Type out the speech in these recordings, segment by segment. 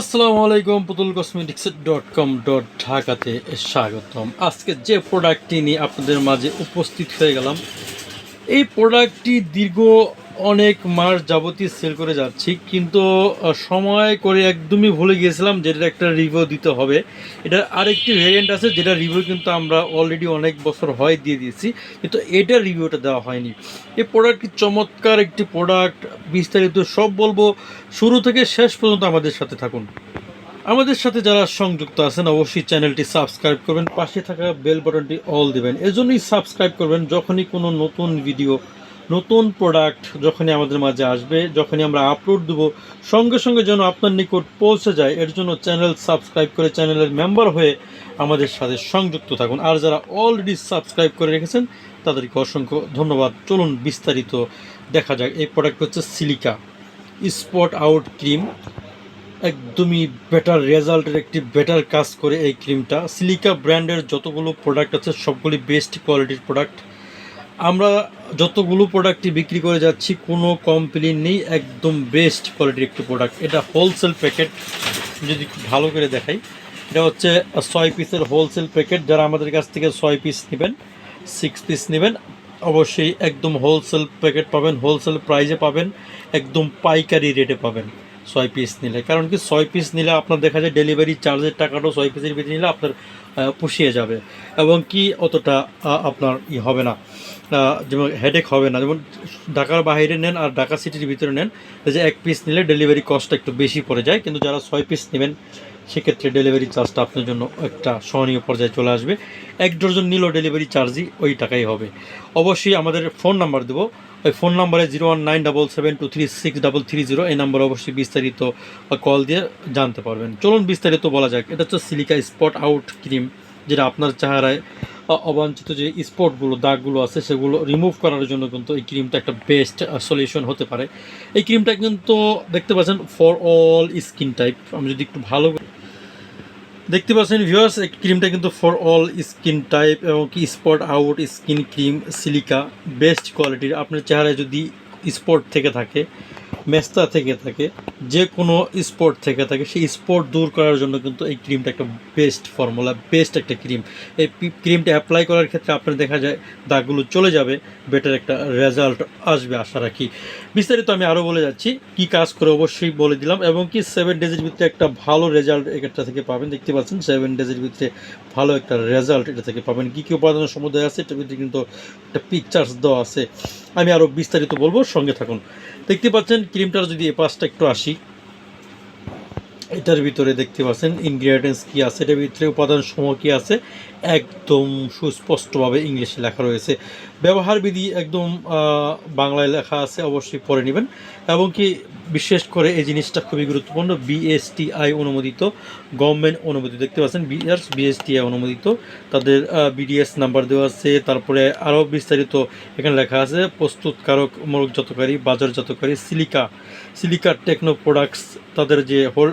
আসসালামু আলাইকুম, পুতুল কসমেটিক্স ডট কম ডট ঢাকাতে স্বাগতম। আজকে যে প্রোডাক্টটি নিয়ে আপনাদের মাঝে উপস্থিত হয়ে গেলাম, এই প্রোডাক্টটি দীর্ঘ অনেক মাস যাবতীয় সেল করে যাচ্ছি, কিন্তু সময় করে একদমই ভুলে গিয়েছিলাম যেটা একটা রিভিউ দিতে হবে। এটার আরেকটি ভেরিয়েন্ট আছে, যেটা রিভিউ কিন্তু আমরা অলরেডি অনেক বছর হয় দিয়ে দিয়েছি, কিন্তু এটার রিভিউটা দেওয়া হয়নি। এই প্রোডাক্টটি চমৎকার একটি প্রোডাক্ট বিস্তারিত সব বলব। শুরু থেকে শেষ পর্যন্ত আমাদের সাথে থাকুন। আমাদের সাথে যারা সংযুক্ত আছেন, অবশ্যই চ্যানেলটি সাবস্ক্রাইব করবেন, পাশে থাকা বেল বাটনটি অল দিবেন। এজন্যই সাবস্ক্রাইব করবেন, যখনই কোনো নতুন ভিডিও নতুন প্রোডাক্ট যখনই আমাদের মাঝে আসবে, যখনই আমরা আপলোড দেব, সঙ্গে সঙ্গে যেন আপনার নিকট পৌঁছে যায়, এর জন্য চ্যানেল সাবস্ক্রাইব করে চ্যানেলের মেম্বার হয়ে আমাদের সাথে সংযুক্ত থাকুন। আর যারা অলরেডি সাবস্ক্রাইব করে রেখেছেন, তাদেরকে অসংখ্য ধন্যবাদ। চলুন বিস্তারিত দেখা যাক। এই প্রোডাক্ট হচ্ছে সিলিকা স্পট আউট ক্রিম একদমই বেটার রেজাল্টের একটি বেটার কাজ করে এই ক্রিমটা সিলিকা ব্র্যান্ডের যতগুলো প্রোডাক্ট আছে, সবগুলি বেস্ট কোয়ালিটির প্রোডাক্ট আমরা যতগুলো প্রোডাক্টই বিক্রি করে যাচ্ছি, কোনো কমপ্লেন নেই একদম বেস্ট কোয়ালিটির একটি প্রোডাক্ট এটা হোলসেল প্যাকেট যদি ভালো করে দেখাই, এটা হচ্ছে ছয় পিসের হোলসেল প্যাকেট যারা আমাদের কাছ থেকে ছয় পিস নেবেন সিক্স পিস নেবেন, অবশ্যই একদম হোলসেল প্যাকেট পাবেন হোলসেল প্রাইজে পাবেন, একদম পাইকারি রেটে পাবেন ছয় পিস নিলে। কারণ কি, ছয় পিস নিলে আপনার দেখা যায় ডেলিভারি চার্জের টাকাটাও ছয় পিসের ভিতরে নিলে আপনার পুষিয়ে যাবে এবং কি অতটা আপনার ই হবে না। যেমন হেডেক হবে না। যেমন ঢাকার বাইরে নেন আর ঢাকা সিটির ভিতরে নেন যে এক পিস নিলে ডেলিভারি কস্টটা একটু বেশি পড়ে যায়। কিন্তু যারা ছয় পিস নেবেন, সেক্ষেত্রে ডেলিভারি চার্জটা আপনার জন্য একটা সহনীয় পর্যায়ে চলে আসবে। এক ডজন নিলেও ডেলিভারি চার্জই ওই টাকাই হবে। অবশ্যই আমাদের ফোন নাম্বার দেবো। ওই ফোন নাম্বারে zero one nine double seven two three six double three zero এই নাম্বারে অবশ্যই বিস্তারিত কল দিয়ে জানতে পারবেন। চলুন বিস্তারিত বলা যাক। এটা হচ্ছে সিলিকা স্পট আউট ক্রিম, যেটা আপনার চেহারায় অবাঞ্ছিত যে স্পটগুলো, দাগগুলো আছে, সেগুলো রিমুভ করার জন্য কিন্তু এই ক্রিমটা একটা বেস্ট সলিউশন হতে পারে। এই ক্রিমটা কিন্তু দেখতে পাচ্ছেন ফর অল স্কিন টাইপ আমি যদি একটু ভালো দেখতে পাচ্ছেন ভিউয়ার্স ক্রিমটা কিন্তু ফর অল স্কিন টাইপ এবং কি spot out skin cream silica best কোয়ালিটির আপনার চেহারায় যদি স্পট থেকে থাকে মেস্তা থেকে থাকে, যে কোনো স্পট থেকে থাকে, সেই স্পট দূর করার জন্য কিন্তু এই ক্রিমটা একটা বেস্ট ফর্মুলা বেস্ট একটা ক্রিম এই ক্রিমটা অ্যাপ্লাই করার ক্ষেত্রে আপনার দেখা যায় দাগগুলো চলে যাবে বেটার একটা রেজাল্ট আসবে, আশা রাখি। বিস্তারিত আমি আরও বলে যাচ্ছি, কি কাজ করে অবশ্যই বলে দিলাম, এবং কি সেভেন ডেজের ভিতরে একটা ভালো রেজাল্ট এটা থেকে পাবেন। দেখতে পাচ্ছেন সেভেন ডেজের ভিতরে ভালো একটা রেজাল্ট এটা থেকে পাবেন। কী কী উপাদানের সমুদায় আছে, এটার ভিতরে কিন্তু একটা পিকচার্স দেওয়া আছে। আমি আরও বিস্তারিত বলব, সঙ্গে থাকুন। দেখতে পাচ্ছেন, ক্রিমটার যদি এ পাশটা একটু আসি। এটার ভিতরে দেখতে পাচ্ছেন ইনগ্রিডিয়েন্টস কী আছে, এটার ভিতরে উপাদান সমূহ কী আছে একদম সুস্পষ্টভাবে ইংলিশে লেখা রয়েছে। ব্যবহার বিধি একদম বাংলায় লেখা আছে, অবশ্যই পড়ে নেবেন। এবং কি বিশেষ করে এই জিনিসটা খুবই গুরুত্বপূর্ণ বিএসটিআই অনুমোদিত, গভর্নমেন্ট অনুমোদিত। দেখতে পাচ্ছেন বিআর বিএসটিআই অনুমোদিত। তাদের বিডিএস নাম্বার দেওয়া আছে। তারপরে আরও বিস্তারিত এখানে লেখা আছে, প্রস্তুতকারক মোড়কজাতকারী বাজারজাতকারী সিলিকা সিলিকা টেকনো প্রোডাক্টস, তাদের যে হোল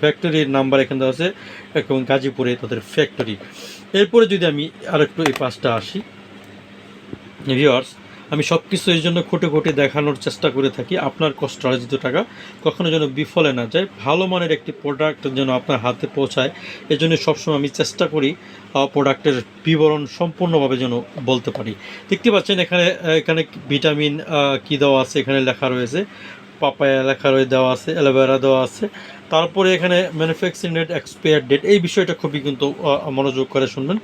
ফ্যাক্টরির নাম্বার এখানে দেওয়া আছে, এবং গাজীপুরে তাদের ফ্যাক্টরি। এরপরে যদি আমি আর একটু এই পাশটা আসি ভিওয়ার্স আমি সব কিছু এর জন্য খুঁটে খুঁটে দেখানোর চেষ্টা করে থাকি। আপনার কষ্ট অর্জিত টাকা কখনো যেন বিফলে না যায়। ভালো মানের একটি প্রোডাক্ট যেন আপনার হাতে পৌঁছায় এই জন্য সবসময় আমি চেষ্টা করি প্রোডাক্টের বিবরণ সম্পূর্ণভাবে যেন বলতে পারি। দেখতে পাচ্ছেন এখানে এখানে ভিটামিন কী দেওয়া আছে, এখানে লেখা রয়েছে পাপায়া লেখা রয়ে দেওয়া আছে, অ্যালোভেরা দেওয়া আছে। তারপরে এখানে ম্যানুফ্যাকচারিং ডেট এক্সপায়ার ডেট এই বিষয়টা খুবই কিন্তু মনোযোগ করে শুনবেন।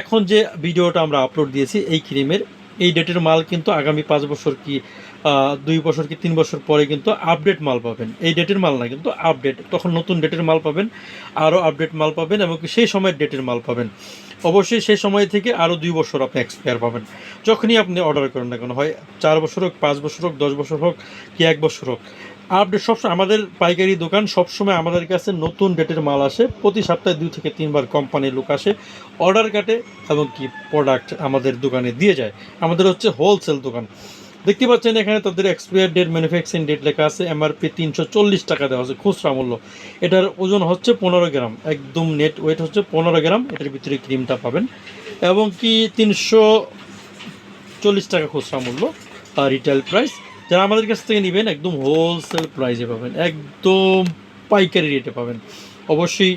এখন যে ভিডিওটা আমরা আপলোড দিয়েছি, এই ক্রিমের এই ডেটের মাল কিন্তু আগামী পাঁচ বছর কি দুই বছর কি তিন বছর পরে কিন্তু আপডেট মাল পাবেন। এই ডেটের মাল না, কিন্তু আপডেট তখন নতুন ডেটের মাল পাবেন আরও আপডেট মাল পাবেন এবং সেই সময়ের ডেটের মাল পাবেন। অবশ্যই সেই সময় থেকে আরও দুই বছর আপনি এক্সপায়ার পাবেন। যখনই আপনি অর্ডার করেন না কেন, হয় চার বছর হোক, পাঁচ বছর হোক, দশ বছর হোক, কি এক বছর হোক আপডেট সবসময় আমাদের পাইকারি দোকান সবসময় আমাদের কাছে নতুন ডেটের মাল আসে। প্রতি সপ্তাহে দুই থেকে তিনবার কোম্পানির লোক আসে অর্ডার কাটে এবং কি প্রোডাক্ট আমাদের দোকানে দিয়ে যায়। আমাদের হচ্ছে হোলসেল দোকান। দেখতে পাচ্ছেন এখানে তাদের এক্সপায়ার ডেট ম্যানুফ্যাকচারিং ডেট লেখা আছে এমআরপি তিনশো চল্লিশ টাকা দেওয়া আছে খুচরা মূল্য। এটার ওজন হচ্ছে পনেরো গ্রাম, একদম নেট ওয়েট হচ্ছে পনেরো গ্রাম, এটার ভিতরে ক্রিমটা পাবেন। এবং কি তিনশো চল্লিশ টাকা খুচরা মূল্য আর রিটেল প্রাইস যারা আমাদের কাছ থেকে নেবেন, একদম হোলসেল প্রাইসে পাবেন, একদম পাইকারি রেটে পাবেন। অবশ্যই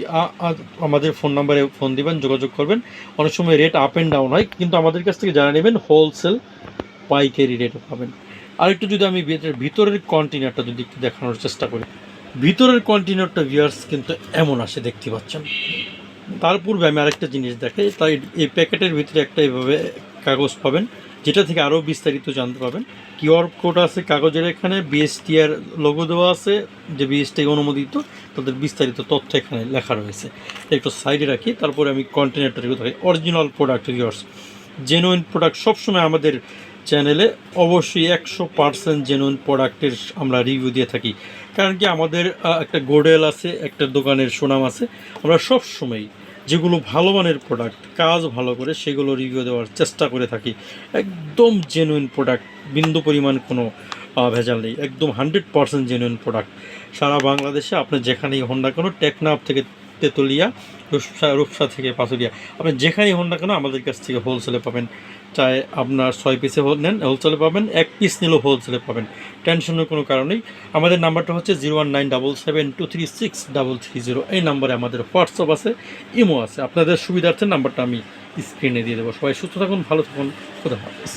আমাদের ফোন নাম্বারে ফোন দিবেন, যোগাযোগ করবেন। অনেক সময় রেট আপ অ্যান্ড ডাউন হয়, কিন্তু আমাদের কাছ থেকে জানা নেবেন হোলসেল পাইকারি রেটে পাবেন। আরেকটু যদি আমি ভিতরের কন্টেনারটা যদি একটু দেখানোর চেষ্টা করি। ভিতরের কন্টেনারটা ভিউয়ার্স কিন্তু এমন আসে, দেখতে পাচ্ছেন। তার পূর্বে আমি আরেকটা জিনিস দেখাই, তাই এই প্যাকেটের ভিতরে একটা এভাবে কাগজ পাবেন, যেটা থেকে আরও বিস্তারিত জানতে পাবেন কিউআর কোড আছে কাগজের এখানে বিএসটিআর লোগো দেওয়া আছে, যে বিএসটি অনুমোদিত, তাদের বিস্তারিত তথ্য এখানে লেখা রয়েছে। একটু সাইডে রাখি, তারপরে আমি কন্টেনারটা দেখাই। Original product viewers genuine product সবসময় আমাদের চ্যানেলে অবশ্যই একশো পার্সেন্ট জেনুইন প্রোডাক্টের আমরা রিভিউ দিয়ে থাকি। কারণ কি আমাদের একটা গোডেল আছে, একটা দোকানের সুনাম আছে। আমরা সব সময় যেগুলো ভালো মানের প্রোডাক্ট কাজ ভালো করে সেগুলো রিভিউ দেওয়ার চেষ্টা করে থাকি। একদম জেনুইন প্রোডাক্ট বিন্দু পরিমাণ কোনো ভেজাল নেই। একদম হান্ড্রেড পার্সেন্ট জেনুইন প্রোডাক্ট সারা বাংলাদেশে আপনি যেখানেই হন না কেন, টেকনাফ থেকে তেতুলিয়া, রূপসা রূপসা থেকে পাথুরিয়া, আপনি যেখানেই হন না কেন, আমাদের কাছ থেকে হোলসেলে পাবেন। চাই আপনার ছয় পিসে নেন হোলসেলে পাবেন, এক পিস নিলেও হোলসেলে পাবেন। টেনশনের কোনো কারণেই আমাদের নাম্বারটা হচ্ছে zero one nine double seven two three six double three zero এই নাম্বারে আমাদের হোয়াটসঅ্যাপ আছে ইমো আছে। আপনাদের সুবিধার্থে নাম্বারটা আমি স্ক্রিনে দিয়ে দেবো। সবাই সুস্থ থাকুন, ভালো থাকুন। খুদা হাফিজ।